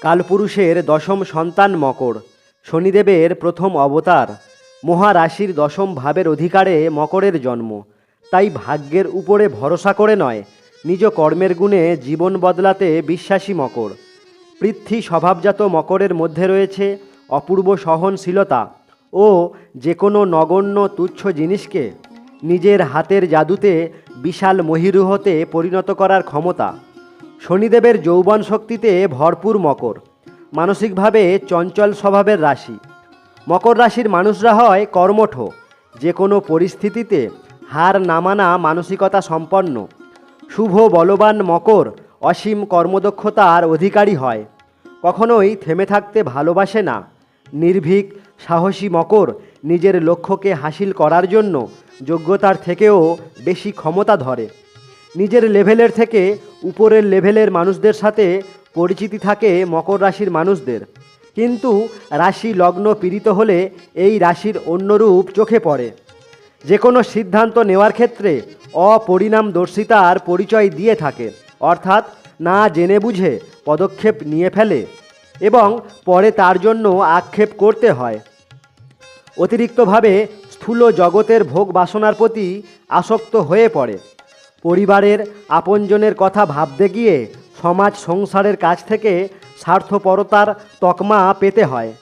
কালপুরুষের দশম সন্তান মকর। শনিদেবের প্রথম অবতার। মহারাশির দশম ভাবের অধিকারে মকরের জন্ম। তাই ভাগ্যের উপরে ভরসা করে নয়, নিজ কর্মের গুণে জীবন বদলাতে বিশ্বাসী মকর। পৃথ্বী স্বভাবজাত মকরের মধ্যে রয়েছে অপূর্ব সহনশীলতা ও যে কোনো নগণ্য তুচ্ছ জিনিসকে নিজের হাতের জাদুতে বিশাল মহিরুহতে পরিণত করার ক্ষমতা। শনিদেবের যৌবন শক্তিতে ভরপুর মকর। মানসিকভাবে চঞ্চল স্বভাবের রাশি। মকর রাশির মানুষরা হয় কর্মঠ। যে কোনো পরিস্থিতিতে হার না মানা মানসিকতা সম্পন্ন। শুভ বলবান মকর অসীম কর্মদক্ষতার অধিকারী হয়। কখনোই থেমে থাকতে ভালোবাসে না। নির্ভীক, সাহসী মকর নিজের লক্ষ্যকে হাসিল করার জন্য যোগ্যতার থেকেও বেশি ক্ষমতা ধরে। নিজের লেভেলের থেকে উপরের লেভেলের মানুষদের সাথে পরিচিতি থাকে মকর রাশির মানুষদের। কিন্তু রাশি লগ্ন পীড়িত হলে এই রাশির অন্যরূপ চোখে পড়ে। যে কোনো সিদ্ধান্ত নেওয়ার ক্ষেত্রে অপরিণামদর্শিতার পরিচয় দিয়ে থাকে। অর্থাৎ না জেনে বুঝে পদক্ষেপ নিয়ে ফেলে এবং পরে তার জন্য আক্ষেপ করতে হয়। অতিরিক্তভাবে স্থূল জগতের ভোগ বাসনার প্রতি আসক্ত হয়ে পড়ে। পরিবারের আপনজনের কথা ভাবতে গিয়ে সমাজ সংসারের কাছ থেকে স্বার্থপরতার তকমা পেতে হয়।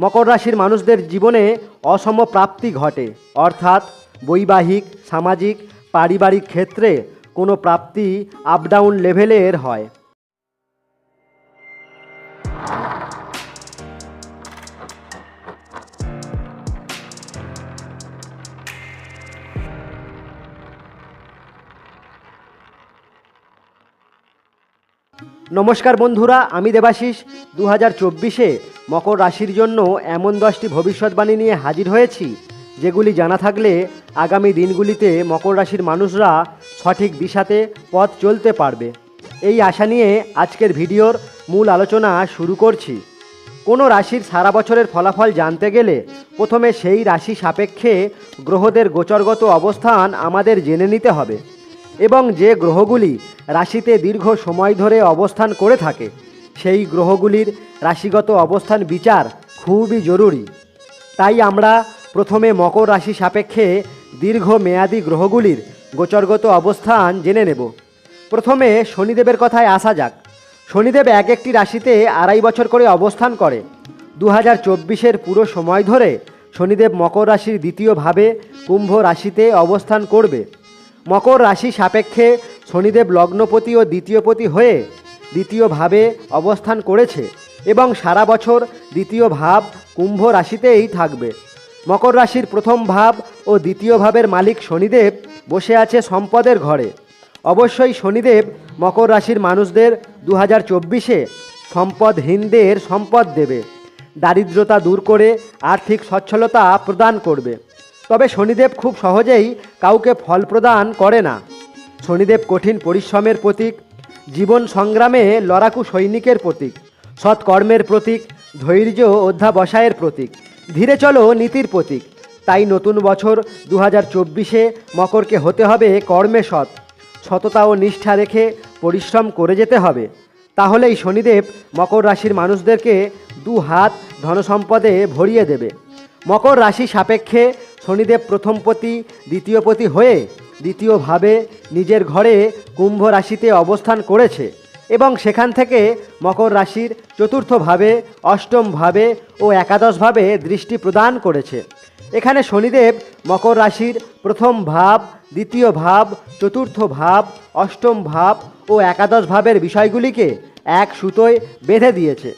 মকর রাশির মানুষদের জীবনে অসম প্রাপ্তি ঘটে। অর্থাৎ বৈবাহিক, সামাজিক, পারিবারিক ক্ষেত্রে কোনো প্রাপ্তি আপ ডাউন লেভেলের হয়। নমস্কার বন্ধুরা, আমি দেবাশিস। দু হাজার চব্বিশে মকর রাশির জন্য এমন দশটি ভবিষ্যৎবাণী নিয়ে হাজির হয়েছি, যেগুলি জানা থাকলে আগামী দিনগুলিতে মকর রাশির মানুষরা সঠিক দিশাতে পথ চলতে পারবে। এই আশা নিয়ে আজকের ভিডিওর মূল আলোচনা শুরু করছি। কোনো রাশির সারা বছরের ফলাফল জানতে গেলে প্রথমে সেই রাশি সাপেক্ষে গ্রহদের গোচরগত অবস্থান আমাদের জেনে নিতে হবে। এবং যে গ্রহগুলি রাশিতে দীর্ঘ সময় ধরে অবস্থান করে থাকে, সেই গ্রহগুলির রাশিগত অবস্থান বিচার খুবই জরুরি। তাই আমরা প্রথমে মকর রাশি সাপেক্ষে দীর্ঘ মেয়াদি গ্রহগুলির গোচরগত অবস্থান জেনে নেব। প্রথমে শনিদেবের কথায় আসা যাক। শনিদেব এক একটি রাশিতে আড়াই বছর করে অবস্থান করে। দু হাজার পুরো সময় ধরে শনিদেব মকর রাশির দ্বিতীয় ভাবে কুম্ভ রাশিতে অবস্থান করবে। মকর রাশি সাপেক্ষে শনিদেব লগ্নপতি ও দ্বিতীয়পতি হয়ে দ্বিতীয়ভাবে অবস্থান করেছে এবং সারা বছর দ্বিতীয় ভাব কুম্ভ রাশিতেই থাকবে। মকর রাশির প্রথম ভাব ও দ্বিতীয় ভাবের মালিক শনিদেব বসে আছে সম্পদের ঘরে। অবশ্যই শনিদেব মকর রাশির মানুষদের দু হাজার চব্বিশে সম্পদহীনদের সম্পদ দেবে। দারিদ্রতা দূর করে আর্থিক সচ্ছলতা প্রদান করবে। তবে শনিদেব খুব সহজেই কাউকে ফল প্রদান করে না। শনিদেব কঠিন পরিশ্রমের প্রতীক, জীবন সংগ্রামে লড়াকু সৈনিকের প্রতীক, সৎকর্মের প্রতীক, ধৈর্য অধ্যাবসায়ের প্রতীক, ধীরে চলো নীতির প্রতীক। তাই নতুন বছর দু হাজার চব্বিশে মকরকে হতে হবে কর্মে সৎ। সততা ও নিষ্ঠা রেখে পরিশ্রম করে যেতে হবে। তাহলেই শনিদেব মকর রাশির মানুষদেরকে দু হাত ধনসম্পদে ভরিয়ে দেবে। মকর রাশি সাপেক্ষে শনিদেব প্রথম পতি, দ্বিতীয় পতি হয়ে দ্বিতীয়ভাবে নিজের ঘরে কুম্ভ রাশিতে অবস্থান করেছে এবং সেখান থেকে মকর রাশির চতুর্থভাবে অষ্টমভাবে ও একাদশভাবে দৃষ্টি প্রদান করেছে। এখানে শনিদেব মকর রাশির প্রথম ভাব, দ্বিতীয় ভাব, চতুর্থ ভাব, অষ্টম ভাব ও একাদশ ভাবের বিষয়গুলিকে এক সুতোয় বেঁধে দিয়েছে।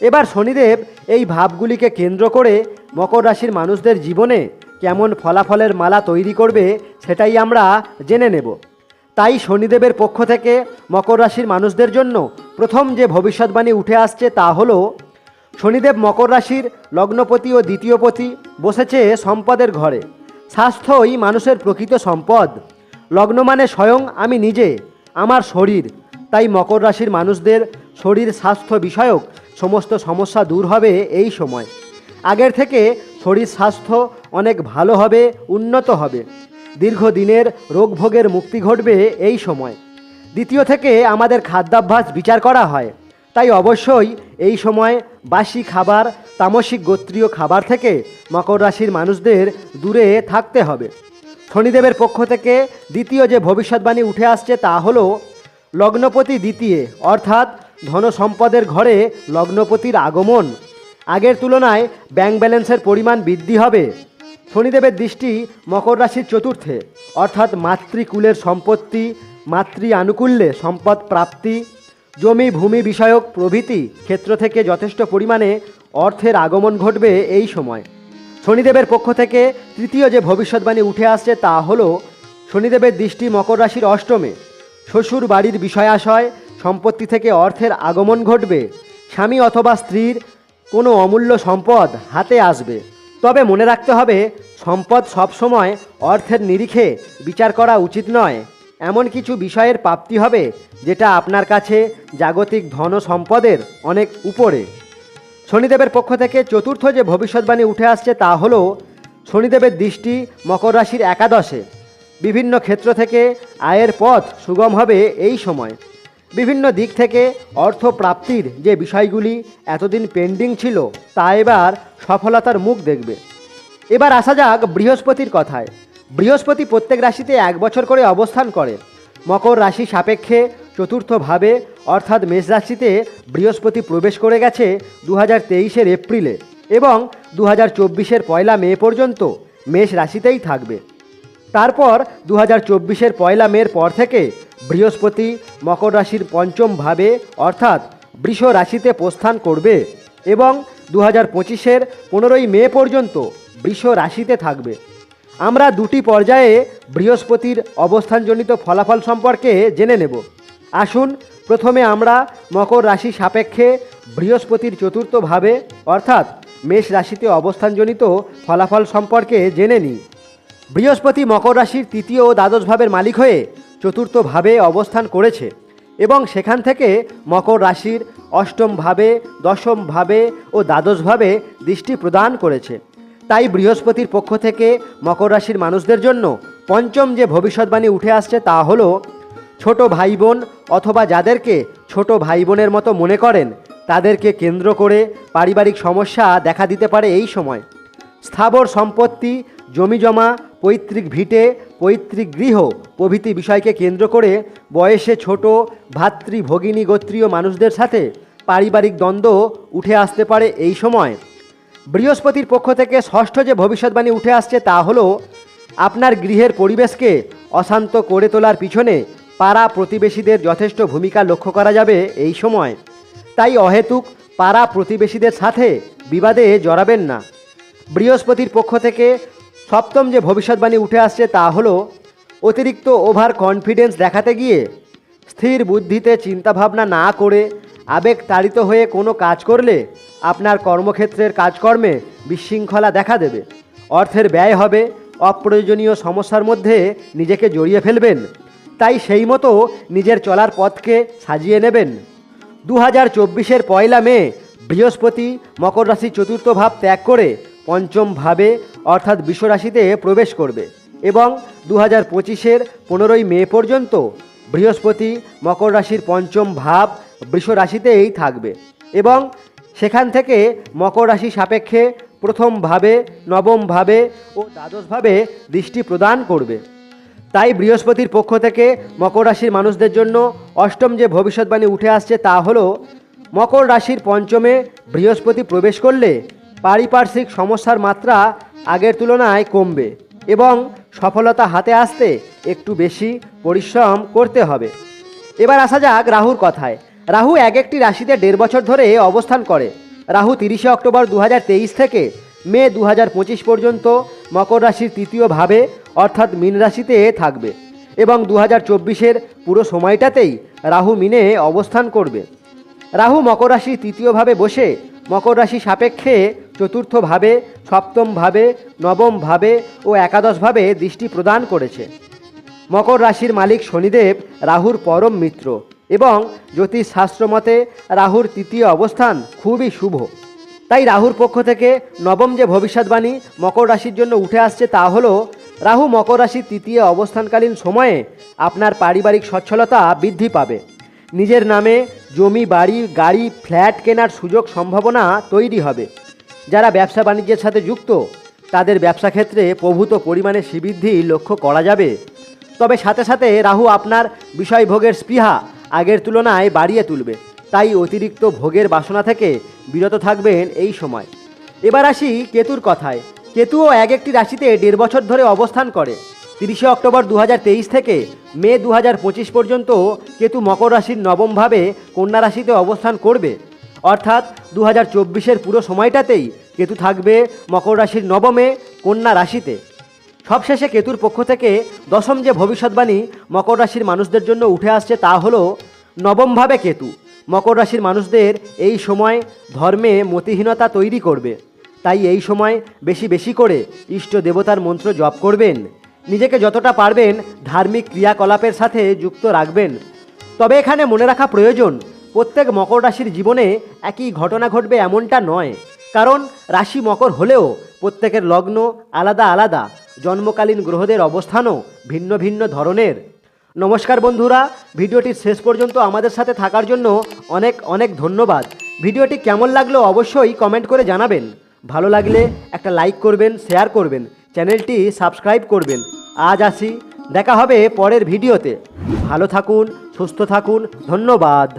এবার শনিদেব এই ভাবগুলিকে কেন্দ্র করে মকর রাশির মানুষদের জীবনে কেমন ফলাফলের মালা তৈরি করবে সেটাই আমরা জেনে নেব। তাই শনিদেবের পক্ষ থেকে মকর রাশির মানুষদের জন্য প্রথম যে ভবিষ্যৎবাণী উঠে আসছে তা হলো, শনিদেব মকর রাশির লগ্নপতি ও দ্বিতীয়পতি বসেছে সম্পদের ঘরে। স্বাস্থ্যই মানুষের প্রকৃত সম্পদ। লগ্ন মানে স্বয়ং আমি নিজে, আমার শরীর। তাই মকর রাশির মানুষদের শরীর স্বাস্থ্য বিষয়ক সমস্ত সমস্যা দূর হবে এই সময়। আগের থেকে শরীর স্বাস্থ্য অনেক ভালো হবে, উন্নত হবে। দীর্ঘদিনের রোগভোগের মুক্তি ঘটবে এই সময়। দ্বিতীয় থেকে আমাদের খাদ্যাভ্যাস বিচার করা হয়। তাই অবশ্যই এই সময় বাসি খাবার, তামসিক গোত্রীয় খাবার থেকে মকর রাশির মানুষদের দূরে থাকতে হবে। শনিদেবের পক্ষ থেকে দ্বিতীয় যে ভবিষ্যৎবাণী উঠে আসছে তা হল লগ্নপতি দ্বিতীয়, অর্থাৎ ধন সম্পদের ঘরে লগ্নপতির আগমন। আগের তুলনায় ব্যাংক ব্যালেন্সের পরিমাণ বৃদ্ধি হবে। শনিদেবের দৃষ্টি মকর রাশির চতুর্থে, অর্থাৎ মাতৃকুলের সম্পত্তি, মাতৃ আনুকূল্যে সম্পদ প্রাপ্তি, জমি ভূমি বিষয়ক প্রভৃতি ক্ষেত্র থেকে যথেষ্ট পরিমাণে অর্থের আগমন ঘটবে এই সময়। শনিদেবের পক্ষ থেকে তৃতীয় যে ভবিষ্যৎবাণী উঠে আসছে তা হলো, শনিদেবের দৃষ্টি মকর রাশির অষ্টমে, শ্বশুর বাড়ির বিষয়াশয়, সম্পত্তি থেকে অর্থের আগমন ঘটবে, স্বামী অথবা স্ত্রীর কোনো অমূল্য সম্পদ হাতে আসবে। তবে মনে রাখতে হবে, সম্পদ সবসময় অর্থের নিরিখে বিচার করা উচিত নয়। এমন কিছু বিষয়ের প্রাপ্তি হবে, যেটা আপনার কাছে জাগতিক ধন সম্পদের অনেক উপরে। শনিদেবের পক্ষ থেকে চতুর্থ যে ভবিষ্যৎবাণী উঠে আসছে তা হল, শনিদেবের দৃষ্টি মকর রাশির একাদশে। বিভিন্ন ক্ষেত্র থেকে আয়ের পথ সুগম হবে এই সময়। বিভিন্ন দিক থেকে অর্থ প্রাপ্তির যে বিষয়গুলি এতদিন পেন্ডিং ছিল, তা এবার সফলতার মুখ দেখবে। এবার আসা যাক বৃহস্পতির কথায়। বৃহস্পতি প্রত্যেক রাশিতে এক বছর করে অবস্থান করে। মকর রাশি সাপেক্ষে চতুর্থভাবে, অর্থাৎ মেষ রাশিতে বৃহস্পতি প্রবেশ করে গেছে দু হাজার তেইশের এপ্রিলে এবং দু হাজার চব্বিশের পয়লা মে পর্যন্ত মেষ রাশিতেই থাকবে। তারপর দু হাজার চব্বিশের পয়লা মের পর থেকে বৃহস্পতি মকর রাশির পঞ্চম ভাবে, অর্থাৎ বৃষ রাশিতে প্রস্থান করবে এবং দু হাজার পঁচিশের পনেরোই মে পর্যন্ত বৃষ রাশিতে থাকবে। আমরা দুটি পর্যায়ে বৃহস্পতির অবস্থানজনিত ফলাফল সম্পর্কে জেনে নেব। আসুন, প্রথমে আমরা মকর রাশি সাপেক্ষে বৃহস্পতির চতুর্থ ভাবে, অর্থাৎ মেষ রাশিতে অবস্থানজনিত ফলাফল সম্পর্কে জেনে নিই। বৃহস্পতি মকর রাশির তৃতীয় ও দ্বাদশ মালিক হয়ে চতুর্থ ভাবে অবস্থান করেছে এবং সেখান থেকে মকর রাশির অষ্টমভাবে, দশমভাবে ও দ্বাদশভাবে দৃষ্টি প্রদান করেছে। তাই বৃহস্পতির পক্ষ থেকে মকর রাশির মানুষদের জন্য পঞ্চম যে ভবিষ্যৎবাণী উঠে আসছে তা হলো, ছোট ভাই বোন অথবা যাদেরকে ছোট ভাই বোনের মতো মনে করেন, তাদেরকে কেন্দ্র করে পারিবারিক সমস্যা দেখা দিতে পারে এই সময়। স্থাবর সম্পত্তি জমিজমা পৈতৃক ভিটে, পৈতৃক গৃহ প্রভৃতি বিষয়কে কেন্দ্র করে বয়সে ছোট, ভাতৃ, ভগিনী, গোত্রীয় মানুষদের সাথে পারিবারিক দ্বন্দ্ব উঠে আসতে পারে এই সময়। বৃহস্পতির পক্ষ থেকে ষষ্ঠ যে ভবিষ্যৎবাণী উঠে আসছে তা হলো, আপনার গৃহের পরিবেশকে অশান্ত করে তোলার পিছনে পাড়া প্রতিবেশীদের যথেষ্ট ভূমিকা লক্ষ্য করা যাবে এই সময়। তাই অহেতুক পাড়া প্রতিবেশীদের সাথে বিবাদে জড়াবেন না। বৃহস্পতির পক্ষ থেকে সপ্তম যে ভবিষ্যৎবাণী উঠে আসছে তা হলো অতিরিক্ত ওভার কনফিডেন্স দেখাতে গিয়ে স্থির বুদ্ধিতে চিন্তাভাবনা না করে আবেগ তাড়িত হয়ে কোনো কাজ করলে আপনার কর্মক্ষেত্রের কাজকর্মে বিশৃঙ্খলা দেখা দেবে। অর্থের ব্যয় হবে, অপ্রয়োজনীয় সমস্যার মধ্যে নিজেকে জড়িয়ে ফেলবেন। তাই সেই মতো নিজের চলার পথকে সাজিয়ে নেবেন। দু হাজার চব্বিশের পয়লা মে বৃহস্পতি মকর রাশি চতুর্থ ভাব ত্যাগ করে পঞ্চম ভাবে অর্থাৎ বিশ্বরাশিতে প্রবেশ করবে এবং দু হাজার পঁচিশের পনেরোই মে পর্যন্ত বৃহস্পতি মকর রাশির পঞ্চম ভাব বৃষ রাশিতেই থাকবে এবং সেখান থেকে মকর রাশি সাপেক্ষে প্রথম ভাবে, নবম ভাবে ও দ্বাদশভাবে দৃষ্টি প্রদান করবে। তাই বৃহস্পতির পক্ষ থেকে মকর রাশির মানুষদের জন্য অষ্টম যে ভবিষ্যৎবাণী উঠে আসছে তা হলো, মকর রাশির পঞ্চমে বৃহস্পতি প্রবেশ করলে পারিপার্শ্বিক সমস্যার মাত্রা আগের তুলনায় কমবে এবং সফলতা হাতে আসতে একটু বেশি পরিশ্রম করতে হবে। এবার আসা যাক রাহুর কথায়। রাহু এক একটি রাশিতে দেড় বছর ধরে অবস্থান করে। রাহু তিরিশে অক্টোবর দু হাজার তেইশ থেকে মে দু হাজার পঁচিশ পর্যন্ত মকর রাশির তৃতীয় ভাবে অর্থাৎ মীন রাশিতে থাকবে এবং দু হাজার পুরো সময়টাতেই রাহু মিনে অবস্থান করবে। রাহু মকর রাশি তৃতীয়ভাবে বসে মকর রাশি সাপেক্ষে চতুর্থভাবে, সপ্তমভাবে, নবমভাবে ও একাদশভাবে দৃষ্টি প্রদান করেছে। মকর রাশির মালিক শনিদেব রাহুর পরম মিত্র এবং জ্যোতিষ শাস্ত্রমতে রাহুর তৃতীয় অবস্থান খুবই শুভ। তাই রাহুর পক্ষ থেকে নবম যে ভবিষ্যৎবাণী মকর রাশির জন্য উঠে আসছে তা হলো, রাহু মকর রাশির তৃতীয় অবস্থানকালীন সময়ে আপনার পারিবারিক সচ্ছলতা বৃদ্ধি পাবে। নিজের নামে জমি, বাড়ি, গাড়ি, ফ্ল্যাট কেনার সুযোগ সম্ভাবনা তৈরি হবে। যারা ব্যবসা বাণিজ্যের সাথে যুক্ত, তাদের ব্যবসা ক্ষেত্রে প্রভূত পরিমাণে শ্রীবৃদ্ধি লক্ষ্য করা যাবে। তবে সাথে সাথে রাহু আপনার বিষয়ভোগের স্পৃহা আগের তুলনায় বাড়িয়ে তুলবে। তাই অতিরিক্ত ভোগের বাসনা থেকে বিরত থাকবেন এই সময়। এবার আসি কেতুর কথায়। কেতুও এক একটি রাশিতে দেড় বছর ধরে অবস্থান করে। তিরিশে অক্টোবর দু হাজার তেইশ থেকে মে দু হাজার পঁচিশ পর্যন্ত কেতু মকর রাশির নবমভাবে কন্যা রাশিতে অবস্থান করবে। অর্থাৎ দু হাজার পুরো সময়টাতেই কেতু থাকবে মকর রাশির নবমে কন্যা রাশিতে। সবশেষে কেতুর পক্ষ থেকে দশম যে ভবিষ্যৎবাণী মকর রাশির মানুষদের জন্য উঠে আসছে তা হলো নবমভাবে কেতু। মকর রাশির মানুষদের এই সময় ধর্মে মতিহীনতা তৈরি করবে। তাই এই সময় বেশি বেশি করে ইষ্ট দেবতার মন্ত্র জপ করবেন। নিজেকে যতটা পারবেন ধার্মিক ক্রিয়াকলাপের সাথে যুক্ত রাখবেন। তবে এখানে মনে রাখা প্রয়োজন, প্রত্যেক মকর রাশির জীবনে একই ঘটনা ঘটবে এমনটা নয়। কারণ রাশি মকর হলেও প্রত্যেকের লগ্ন আলাদা আলাদা, জন্মকালীন গ্রহদের অবস্থানও ভিন্ন ভিন্ন ধরনের। নমস্কার বন্ধুরা ভিডিওটির শেষ পর্যন্ত আমাদের সাথে থাকার জন্য অনেক অনেক ধন্যবাদ। ভিডিওটি কেমন লাগল অবশ্যই কমেন্ট করে জানাবেন। ভালো লাগলে একটা লাইক করবেন, শেয়ার করবেন। চ্যানেলটি সাবস্ক্রাইব করবেন। আজ আসি। দেখা হবে পরের ভিডিওতে। ভালো থাকুন সুস্থ থাকুন। ধন্যবাদ।